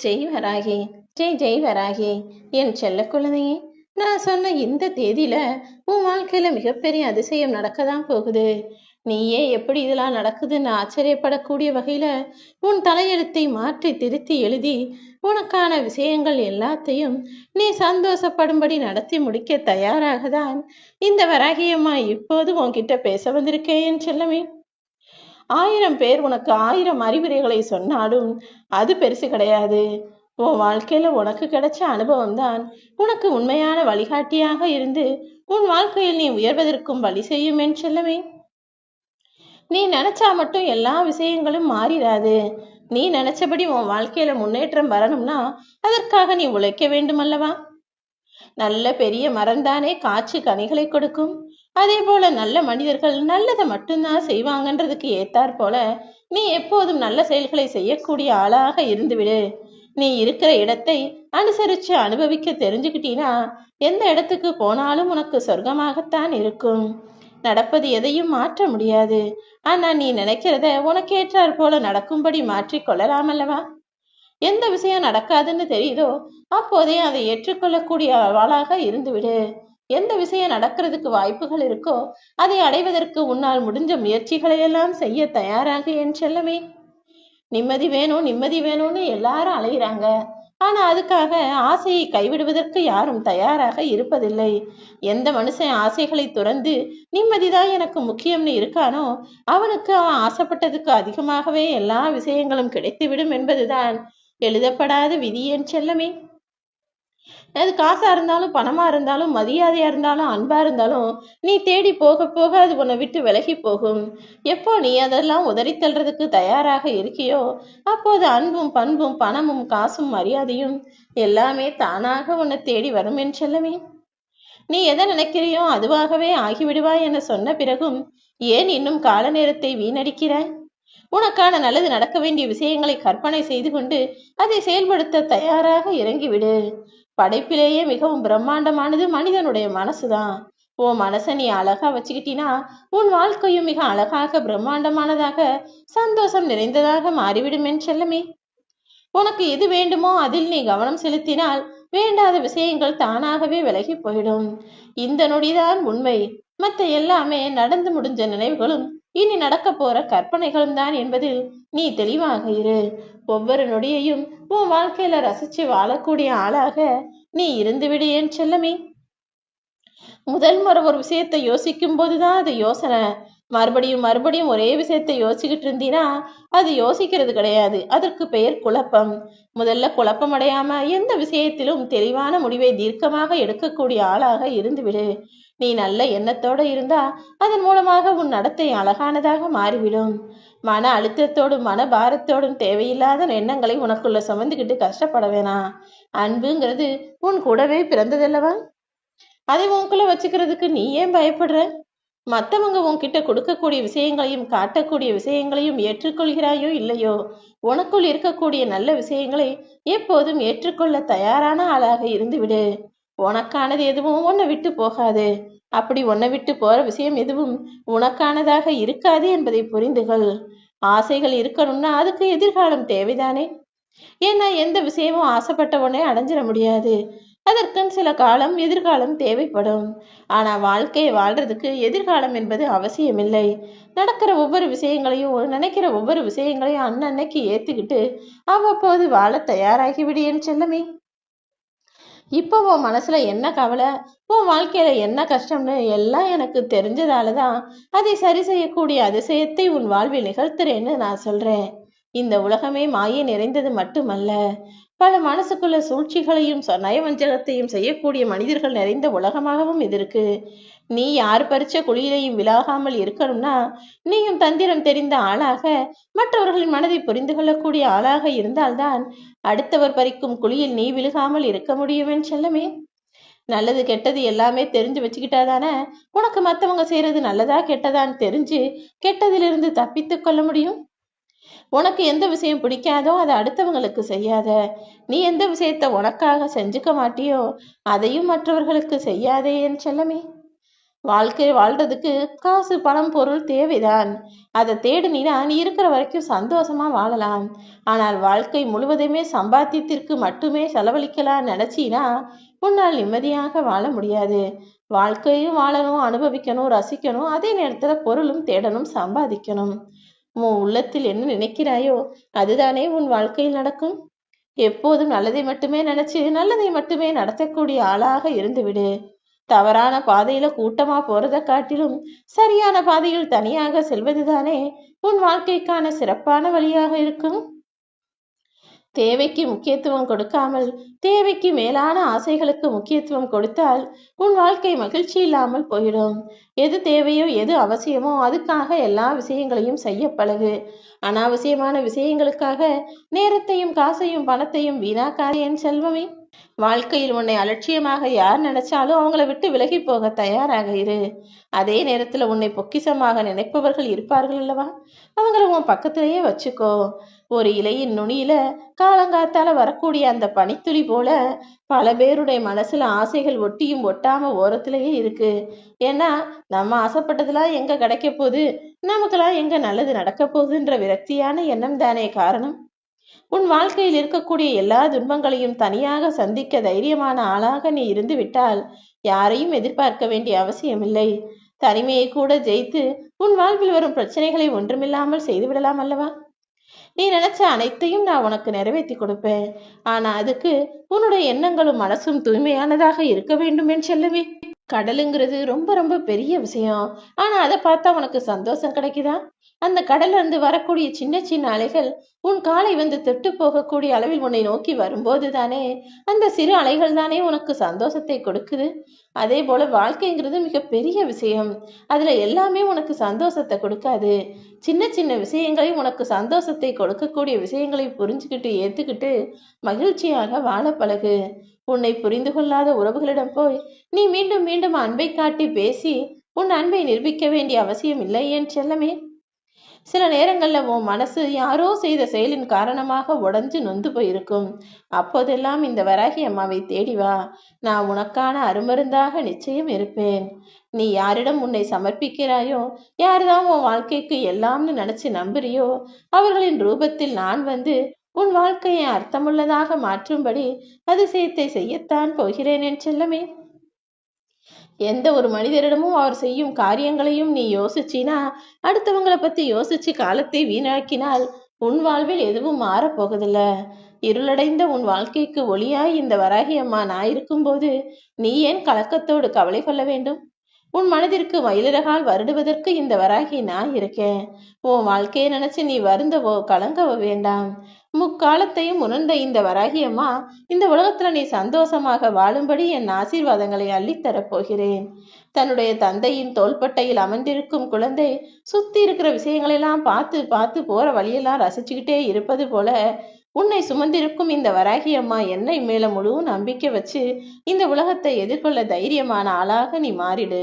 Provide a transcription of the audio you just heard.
ஜெய் வராகி ஜெய் ஜெய் வராகி என் செல்ல குழந்தையே நான் சொன்ன இந்த தேதியில உன் வாழ்க்கையில மிகப்பெரிய அதிசயம் நடக்கதான் போகுது. நீயே எப்படி இதெல்லாம் நடக்குதுன்னு ஆச்சரியப்படக்கூடிய வகையில உன் தலையெழுத்தை மாற்றி திருத்தி எழுதி உனக்கான விஷயங்கள் எல்லாத்தையும் நீ சந்தோஷப்படும்படி நடத்தி முடிக்க தயாராக தான் இந்த வராகியம்மா இப்போது உன்கிட்ட பேச வந்திருக்கேன் என் செல்லமே. ஆயிரம் பேர் உனக்கு ஆயிரம் அறிவுரைகளை சொன்னாலும் அது பெருசு கிடையாது. உன் வாழ்க்கையில உனக்கு கிடைச்ச அனுபவம் தான் உனக்கு உண்மையான வழிகாட்டியாக இருந்து உன் வாழ்க்கையில் நீ உயர்வதற்கும் வழி செய்யும் என் செல்லமே. நீ நினைச்சா மட்டும் எல்லா விஷயங்களும் மாறிடாது நீ நினைச்சபடி உன் வாழ்க்கையில முன்னேற்றம் வரணும்னா அதற்காக நீ உழைக்க வேண்டும் அல்லவா நல்ல பெரிய மரம்தானே காய்ச்சி கனிகளை கொடுக்கும். அதே போல நல்ல மனிதர்கள் நல்லதை மட்டும்தான் செய்வாங்கன்றதுக்கு ஏத்தாற் போல நீ எப்போதும் நல்ல செயல்களை செய்யக்கூடிய ஆளாக இருந்துவிடு. நீ இருக்கிற இடத்தை அனுசரிச்சு அனுபவிக்க தெரிஞ்சுக்கிட்டீனா எந்த இடத்துக்கு போனாலும் உனக்கு சொர்க்கமாகத்தான் இருக்கும். நடப்பது எதையும் மாற்ற முடியாது. ஆனா நீ நினைக்கிறத உனக்கேற்றாற் போல நடக்கும்படி மாற்றி கொள்ளலாமல்லவா? எந்த விஷயம் நடக்காதுன்னு தெரியுதோ அப்போதே அதை ஏற்றுக்கொள்ளக்கூடிய ஆளாக இருந்துவிடு. எந்த விஷயம் நடக்கிறதுக்கு வாய்ப்புகள் இருக்கோ அதை அடைவதற்கு உன்னால் முடிஞ்ச முயற்சிகளை எல்லாம் செய்ய தயாராக என் செல்லமே. நிம்மதி வேணும் நிம்மதி வேணும்னு எல்லாரும் அலைகிறாங்க ஆனா அதுக்காக ஆசையை கைவிடுவதற்கு யாரும் தயாராக இருப்பதில்லை. எந்த மனுஷன் ஆசைகளை துறந்து நிம்மதிதான் எனக்கு முக்கியம்னு இருக்கானோ அவனுக்கு அவன் ஆசைப்பட்டதுக்கு அதிகமாகவே எல்லா விஷயங்களும் கிடைத்துவிடும் என்பதுதான். எழுதப்படாத விதி என் செல்லமே. அது காசா இருந்தாலும் பணமா இருந்தாலும் மரியாதையா இருந்தாலும் அன்பா இருந்தாலும் நீ தேடி போக போக அது உன்னை விட்டு விலகி போகும். எப்போ நீ அதெல்லாம் உதறி தள்ளுறதுக்கு தயாராக இருக்கியோ அப்போது அன்பும் பண்பும் பணமும் காசும் மரியாதையும் எல்லாமே தானாக உன்னை தேடி வரும் என் செல்லமே. நீ எதை நினைக்கிறியோ அதுவாகவே ஆகிவிடுவாய் என சொன்ன பிறகும் ஏன் இன்னும் கால நேரத்தை வீணடிக்கிறாய்? உனக்கான நல்லது நடக்க வேண்டிய விஷயங்களை கற்பனை செய்து கொண்டு அதை செயல்படுத்த தயாராக இறங்கிவிடு. படைப்பிலேயே மிகவும் பிரம்மாண்டமானது மனிதனுடைய மனசுதான். உன் மனசை நீ அழகா வச்சுக்கிட்டினா உன் வாழ்க்கையும் மிக அழகாக பிரம்மாண்டமானதாக சந்தோஷம் நிறைந்ததாக மாறிவிடும் என் செல்லமே. உனக்கு எது வேண்டுமோ அதில் நீ கவனம் செலுத்தினால் வேண்டாத விஷயங்கள் தானாகவே விலகி போயிடும். இந்த நொடிதான் உண்மை. மற்ற எல்லாமே நடந்து முடிஞ்ச நினைவுகளும் இனி நடக்க போற கற்பனைகளும் தான் என்பதில் நீ தெளிவாக இரு. ஒவ்வொரு நொடியையும் உன் வாழ்க்கையில ரசிச்சு வாழக்கூடிய ஆளாக நீ இருந்துவிடு ஏன் செல்லமே? முதல் முறை ஒரு விஷயத்தை யோசிக்கும் போதுதான் அது யோசனை. மறுபடியும் மறுபடியும் ஒரே விஷயத்தை யோசிச்சுக்கிட்டு இருந்தீனா அது யோசிக்கிறது கிடையாது. அதற்கு பெயர் குழப்பம். முதல்ல குழப்பம் அடையாம எந்த விஷயத்திலும் தெளிவான முடிவை தீர்க்கமாக எடுக்கக்கூடிய ஆளாக இருந்துவிடு நீ நல்ல எண்ணத்தோட இருந்தா அதன் மூலமாக உன் நடத்தை அழகானதாக மாறிவிடும். மன அழுத்தத்தோடும் மன பாரத்தோடும் தேவையில்லாத எண்ணங்களை உனக்குள்ள சுமந்துக்கிட்டு கஷ்டப்பட வேணாம் அன்புங்கிறது உன் கூடவே பிறந்ததல்லவா? அதை உனக்குள்ள வச்சுக்கிறதுக்கு நீ ஏன் பயப்படுற? மற்றவங்க உன்கிட்ட கொடுக்கக்கூடிய விஷயங்களையும் காட்டக்கூடிய விஷயங்களையும் ஏற்றுக்கொள்கிறாயோ இல்லையோ? உனக்குள் இருக்கக்கூடிய நல்ல விஷயங்களை எப்போதும் ஏற்றுக்கொள்ள தயாரான ஆளாக இருந்து விடு உனக்கானது எதுவும் உன்னை விட்டு போகாது. அப்படி உன்னை விட்டு போற விஷயம் எதுவும் உனக்கானதாக இருக்காது என்பதை புரிந்துகள். ஆசைகள் இருக்கணும்னா அதுக்கு எதிர்காலம் தேவைதானே? ஏன்னா எந்த விஷயமும் ஆசைப்பட்ட உடனே அடைஞ்சிட முடியாது. அதற்குன்னு சில காலம் எதிர்காலம் தேவைப்படும். ஆனா வாழ்க்கையை வாழ்றதுக்கு எதிர்காலம் என்பது அவசியமில்லை. நடக்கிற ஒவ்வொரு விஷயங்களையும் நினைக்கிற ஒவ்வொரு விஷயங்களையும் அன்னன்னைக்கு ஏத்துக்கிட்டு அவ்வப்போது வாழ தயாராகி என் செல்லமே. இப்போ உன் மனசுல என்ன கவலை? உன் வாழ்க்கையில என்ன கஷ்டம்னு எல்லாம் எனக்கு தெரிஞ்சதால தான் அதை சரி செய்யக்கூடிய அதிசயத்தை உன் வாழ்வில் நிகழ்த்துறேன்னு நான் சொல்றேன். இந்த உலகமே மாயை நிறைந்தது மட்டுமல்ல பல மனசுக்குள்ள சூழ்ச்சிகளையும் நயவஞ்சகத்தையும் செய்யக்கூடிய மனிதர்கள் நிறைந்த உலகமாகவும் இது இருக்கு. நீ யார் பறிச்ச குழியிலையும் விலாகாமல் இருக்கணும்னா நீயும் தந்திரம் தெரிந்த ஆளாக மற்றவர்களின் மனதை புரிந்து கொள்ளக்கூடிய ஆளாக இருந்தால்தான் அடுத்தவர் பறிக்கும் குழியில் நீ விழுகாமல் இருக்க முடியும் செல்லமே. நல்லது கெட்டது எல்லாமே தெரிஞ்சு வச்சுக்கிட்டாதானே உனக்கு மற்றவங்க செய்யறது நல்லதா கெட்டதான்னு தெரிஞ்சு கெட்டதிலிருந்து தப்பித்து கொள்ள முடியும்? உனக்கு எந்த விஷயம் பிடிக்காதோ அதை அடுத்தவங்களுக்கு செய்யாத. நீ எந்த விஷயத்த உனக்காக செஞ்சுக்க மாட்டியோ அதையும் மற்றவர்களுக்கு செய்யாதே என் செல்லமே. வாழ்க்கை வாழ்றதுக்கு காசு பணம் பொருள் தேவைதான். அதை தேடினா நீ இருக்கிற வரைக்கும் சந்தோஷமா வாழலாம். ஆனால் வாழ்க்கை முழுவதுமே சம்பாத்தியத்திற்கு மட்டுமே செலவழிக்கலாம் நினைச்சினா உன்னால் நிம்மதியாக வாழ முடியாது. வாழ்க்கையும் வாழணும் அனுபவிக்கணும் ரசிக்கணும் அதே நேரத்துல பொருளும் தேடணும் சம்பாதிக்கணும். உன் உள்ளத்தில் என்ன நினைக்கிறாயோ அதுதானே உன் வாழ்க்கையில் நடக்கும். எப்போதும் நல்லதை மட்டுமே நினைச்சு நல்லதை மட்டுமே நடத்தக்கூடிய ஆளாக இருந்துவிடு. தவறான பாதையில கூட்டமா போறத காட்டிலும் சரியான பாதையில் தனியாக செல்வதுதானே உன் வாழ்க்கைக்கான சிறப்பான வழியாக இருக்கும்? தேவைக்கு முக்கியத்துவம் கொடுக்காமல் தேவைக்கு மேலான ஆசைகளுக்கு முக்கியத்துவம் கொடுத்தால் உன் வாழ்க்கை மகிழ்ச்சி இல்லாமல் போயிடும். எது தேவையோ எது அவசியமோ அதுக்காக எல்லா விஷயங்களையும் செய்ய பழகு. அனாவசியமான விஷயங்களுக்காக நேரத்தையும் காசையும் பணத்தையும் வீணாக்காதே என் செல்வமே. வாழ்க்கையில் உன்னை அலட்சியமாக யார் நினைச்சாலும் அவங்கள விட்டு விலகி போக தயாராக இரு. அதே நேரத்துல உன்னை பொக்கிசமாக நினைப்பவர்கள் இருப்பார்கள் அல்லவா? அவங்கள உன் பக்கத்திலேயே வச்சுக்கோ. ஒரு இலையின் நுனியில காலங்காத்தால வரக்கூடிய அந்த பனித்துளி போல பல பேருடைய மனசுல ஆசைகள் ஒட்டியும் ஒட்டாம ஓரத்திலேயே இருக்கு. ஏன்னா நம்ம ஆசைப்பட்டதெல்லாம் எங்க கிடைக்க போகுது? நமக்கெல்லாம் எங்க நல்லது நடக்க போகுதுன்ற விரக்தியான எண்ணம் தானே காரணம்? உன் வாழ்க்கையில் இருக்கக்கூடிய எல்லா துன்பங்களையும் தனியாக சந்திக்க தைரியமான ஆளாக நீ இருந்து விட்டால் யாரையும் எதிர்பார்க்க வேண்டிய அவசியமில்லை. தனிமையை கூட ஜெயித்து உன் வாழ்வில் வரும் பிரச்சனைகளை ஒன்றுமில்லாமல் செய்துவிடலாம் அல்லவா? நீ நினைச்ச அனைத்தையும் நான் உனக்கு நிறைவேற்றி கொடுப்பேன். ஆனா அதுக்கு உன்னுடைய எண்ணங்களும் மனசும் தூய்மையானதாக இருக்க வேண்டும் என்று செல்லவே கடலுங்கிறது ரொம்ப ரொம்ப பெரிய விஷயம். ஆனா அதை பார்த்தா உனக்கு சந்தோஷம் கிடைக்குதா? அந்த கடல்ல இருந்து வரக்கூடிய சின்ன சின்ன அலைகள் உன் காலை வந்து தொட்டு போகக்கூடிய அளவில் உன்னை நோக்கி வரும்போது தானே அந்த சிறு அலைகள் தானே உனக்கு சந்தோஷத்தை கொடுக்குது. அதே போல வாழ்க்கைங்கிறது மிக பெரிய விஷயம். அதுல எல்லாமே உனக்கு சந்தோஷத்தை கொடுக்காது. சின்ன சின்ன விஷயங்களை உனக்கு சந்தோஷத்தை கொடுக்கக்கூடிய விஷயங்களை புரிஞ்சுக்கிட்டு ஏத்துக்கிட்டு மகிழ்ச்சியாக வாழ பழகு. உன்னை புரிந்து கொள்ளாத உறவுகளிடம் போய் நீ மீண்டும் மீண்டும் அன்பை காட்டி பேசி உன் அன்பை நிரூபிக்க வேண்டிய அவசியம் இல்லை என் செல்லமே. சில நேரங்கள்ல உன் மனசு யாரோ செய்த செயலின் காரணமாக உடஞ்சு நொந்து போயிருக்கும். அப்போதெல்லாம் இந்த வராகி அம்மாவை தேடி வா. நான் உனக்கான அருமருந்தாக நிச்சயம் இருப்பேன். நீ யாரிடம் உன்னை சமர்ப்பிக்கிறாயோ யாருதான் உன் வாழ்க்கைக்கு எல்லாம்னு நினைச்சு நம்புறியோ அவர்களின் ரூபத்தில் நான் வந்து உன் வாழ்க்கையை அர்த்தமுள்ளதாக மாற்றும்படி அதிசயத்தை செய்யத்தான் போகிறேன் என் செல்லமே. எந்த ஒரு மனிதரிடமும் அவர் செய்யும் காரியங்களையும் நீ யோசிச்சினா அடுத்தவங்களை பத்தி யோசிச்சு காலத்தை வீணாக்கினால் உன் வாழ்வில் எதுவும் மாறப்போகுதில்ல இருளடைந்த உன் வாழ்க்கைக்கு ஒளியாய் இந்த வராகி அம்மா நான் இருக்கும்போது நீ ஏன் கலக்கத்தோடு கவலை கொள்ள வேண்டும்? உன் மனதிற்கு மயிலிறகால் வருடுவதற்கு இந்த வராகி நான் இருக்கேன் உன் வாழ்க்கையை நினைச்சு நீ வருந்தவோ கலங்கவோ வேண்டாம். முக்காலத்தையும் உணர்ந்த இந்த வராகியம்மா இந்த உலகத்துல நீ சந்தோஷமாக வாழும்படி என் ஆசீர்வாதங்களை அள்ளித்தரப் போகிறேன் தன்னுடைய தந்தையின் தோள்பட்டையில் அமர்ந்திருக்கும் குழந்தை சுத்தி இருக்கிற விஷயங்களெல்லாம் பார்த்து பார்த்து போற வழியெல்லாம் ரசிச்சுக்கிட்டே இருப்பது போல உன்னை சுமந்திருக்கும் இந்த வராகி அம்மா என்னை மேல முழு நம்பிக்கை வச்சு இந்த உலகத்தை எதிர்கொள்ள தைரியமான ஆளாக நீ மாறிடு.